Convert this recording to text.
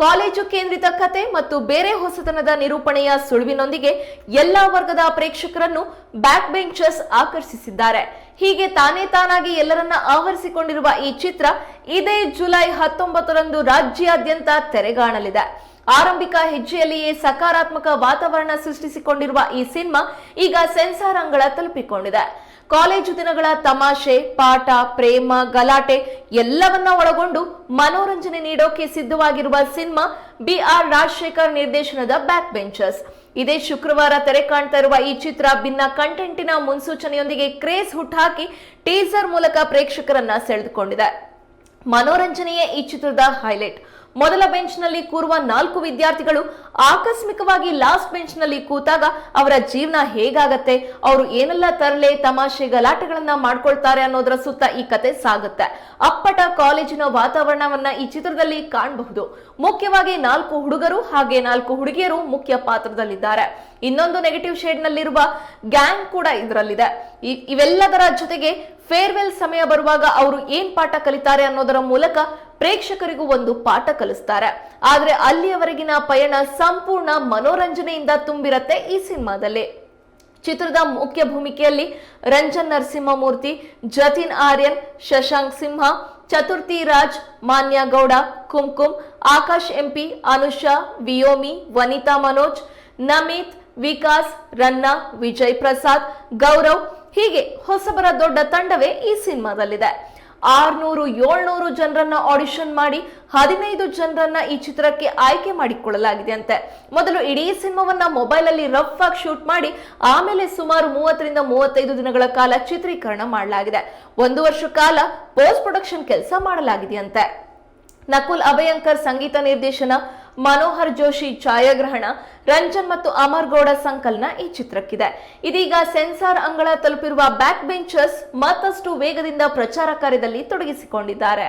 College ಕೇಂದ್ರಿತ ಕತೆ ಮತ್ತು ಬೇರೆ ಹೊಸತನದ ನಿರೂಪಣೆಯ ಸುಳಿವಿನೊಂದಿಗೆ ಎಲ್ಲಾ ವರ್ಗದ ಪ್ರೇಕ್ಷಕರನ್ನು ಬ್ಯಾಕ್ ಬೆಂಚರ್ಸ್ ಆಕರ್ಷಿಸಿದ್ದಾರೆ. ಹೀಗೆ ತಾನೇ ತಾನಾಗಿ ಎಲ್ಲರನ್ನ ಆವರಿಸಿಕೊಂಡಿರುವ ಈ ಚಿತ್ರ ಇದೇ ಜುಲೈ ಹತ್ತೊಂಬತ್ತರಂದು ರಾಜ್ಯಾದ್ಯಂತ ತೆರೆಗಾಣಲಿದೆ. ಆರಂಭಿಕ ಹೆಜ್ಜೆಯಲ್ಲಿಯೇ ಸಕಾರಾತ್ಮಕ ವಾತಾವರಣ ಸೃಷ್ಟಿಸಿಕೊಂಡಿರುವ ಈ ಸಿನಿಮಾ ಈಗ ಸೆನ್ಸಾರ್ ಅಂಗಳ ತಲುಪಿಕೊಂಡಿದೆ. ಕಾಲೇಜು ದಿನಗಳ ತಮಾಷೆ, ಪಾಠ, ಪ್ರೇಮ, ಗಲಾಟೆ ಎಲ್ಲವನ್ನ ಒಳಗೊಂಡು ಮನೋರಂಜನೆ ನೀಡೋಕೆ ಸಿದ್ಧವಾಗಿರುವ ಸಿನಿಮಾ ಬಿ ಆರ್ ರಾಜಶೇಖರ್ ನಿರ್ದೇಶನದ ಬ್ಯಾಕ್ ಬೆಂಚರ್ಸ್ ಇದೇ ಶುಕ್ರವಾರ ತೆರೆ ಕಾಣ್ತಾ ಇರುವ ಈ ಚಿತ್ರ ಭಿನ್ನ ಕಂಟೆಂಟಿನ ಮುನ್ಸೂಚನೆಯೊಂದಿಗೆ ಕ್ರೇಜ್ ಹುಟ್ಟಾಕಿ ಟೀಸರ್ ಮೂಲಕ ಪ್ರೇಕ್ಷಕರನ್ನ ಸೆಳೆದುಕೊಂಡಿದೆ. ಮನೋರಂಜನೆಯೇ ಈ ಚಿತ್ರದ ಹೈಲೈಟ್ ಮೊದಲ ಬೆಂಚ್ನಲ್ಲಿ ಕೂರುವ ನಾಲ್ಕು ವಿದ್ಯಾರ್ಥಿಗಳು ಆಕಸ್ಮಿಕವಾಗಿ ಲಾಸ್ಟ್ ಬೆಂಚ್ನಲ್ಲಿ ಕೂತಾಗ ಅವರ ಜೀವನ ಹೇಗಾಗತ್ತೆ, ಅವರು ಏನೆಲ್ಲ ತರಲೆ ತಮಾಷೆ ಗಲಾಟೆಗಳನ್ನ ಮಾಡ್ಕೊಳ್ತಾರೆ ಅನ್ನೋದರ ಸುತ್ತ ಈ ಕತೆ ಸಾಗುತ್ತೆ. ಅಪ್ಪಟ ಕಾಲೇಜಿನ ವಾತಾವರಣವನ್ನ ಈ ಚಿತ್ರದಲ್ಲಿ ಕಾಣಬಹುದು. ಮುಖ್ಯವಾಗಿ ನಾಲ್ಕು ಹುಡುಗರು ಹಾಗೆ ನಾಲ್ಕು ಹುಡುಗಿಯರು ಮುಖ್ಯ ಪಾತ್ರದಲ್ಲಿದ್ದಾರೆ. ಇನ್ನೊಂದು ನೆಗೆಟಿವ್ ಶೇಡ್ ನಲ್ಲಿರುವ ಗ್ಯಾಂಗ್ ಕೂಡ ಇದರಲ್ಲಿದೆ. ಇವೆಲ್ಲದರ ಜೊತೆಗೆ ಫೇರ್ವೆಲ್ ಸಮಯ ಬರುವಾಗ ಅವರು ಏನ್ ಪಾಠ ಕಲಿತಾರೆ ಅನ್ನೋದರ ಮೂಲಕ ಪ್ರೇಕ್ಷಕರಿಗೂ ಒಂದು ಪಾಠ ಕಲಿಸ್ತಾರೆ. ಆದ್ರೆ ಅಲ್ಲಿಯವರೆಗಿನ ಪಯಣ ಸಂಪೂರ್ಣ ಮನೋರಂಜನೆಯಿಂದ ತುಂಬಿರತ್ತೆ ಈ ಸಿನಿಮಾದಲ್ಲಿ. ಚಿತ್ರದ ಮುಖ್ಯ ಭೂಮಿಕೆಯಲ್ಲಿ ರಂಜನ್ ನರಸಿಂಹಮೂರ್ತಿ, ಜತಿನ್ ಆರ್ಯನ್, ಶಶಾಂಕ್ ಸಿಂಹ, ಚತುರ್ಥಿ ರಾಜ್, ಮಾನ್ಯ ಗೌಡ, ಕುಂಕುಮ್, ಆಕಾಶ್ ಎಂಪಿ ಅನುಷಾ, ವಿಯೋಮಿ, ವನಿತಾ ಮನೋಜ್, ನಮಿತ್, ವಿಕಾಸ್, ರನ್ನ, ವಿಜಯ್ ಪ್ರಸಾದ್, ಗೌರವ್ ಹೀಗೆ ಹೊಸಬರ ದೊಡ್ಡ ತಂಡವೇ ಈ ಸಿನಿಮಾದಲ್ಲಿದೆ. ಆರ್ನೂರು, ಏಳ್ನೂರು ಜನರನ್ನ ಆಡಿಷನ್ ಮಾಡಿ ಹದಿನೈದು ಜನರನ್ನ ಈ ಚಿತ್ರಕ್ಕೆ ಆಯ್ಕೆ ಮಾಡಿಕೊಳ್ಳಲಾಗಿದೆ ಅಂತೆ ಮೊದಲು ಇಡೀ ಸಿನಿಮಾವನ್ನ ಮೊಬೈಲ್ ಅಲ್ಲಿ ರಫ್ ಆಗಿ ಶೂಟ್ ಮಾಡಿ ಆಮೇಲೆ ಸುಮಾರು ಮೂವತ್ತರಿಂದ ಮೂವತ್ತೈದು ದಿನಗಳ ಕಾಲ ಚಿತ್ರೀಕರಣ ಮಾಡಲಾಗಿದೆ. ಒಂದು ವರ್ಷ ಕಾಲ ಪೋಸ್ಟ್ ಪ್ರೊಡಕ್ಷನ್ ಕೆಲಸ ಮಾಡಲಾಗಿದೆಯಂತೆ. ನಕುಲ್ ಅಭಯಂಕರ್ ಸಂಗೀತ ನಿರ್ದೇಶನ ಮನೋಹರ್ ಜೋಶಿ ಛಾಯಾಗ್ರಹಣ, ರಂಜನ್ ಮತ್ತು ಅಮರ್ ಗೌಡ ಸಂಕಲನ ಈ ಚಿತ್ರಕ್ಕಿದೆ. ಇದೀಗ ಸೆನ್ಸಾರ್ ಅಂಗಳ ತಲುಪಿರುವ ಬ್ಯಾಕ್ ಬೆಂಚರ್ಸ್ ಮತ್ತಷ್ಟು ವೇಗದಿಂದ ಪ್ರಚಾರ ಕಾರ್ಯದಲ್ಲಿ ತೊಡಗಿಸಿಕೊಂಡಿದ್ದಾರೆ.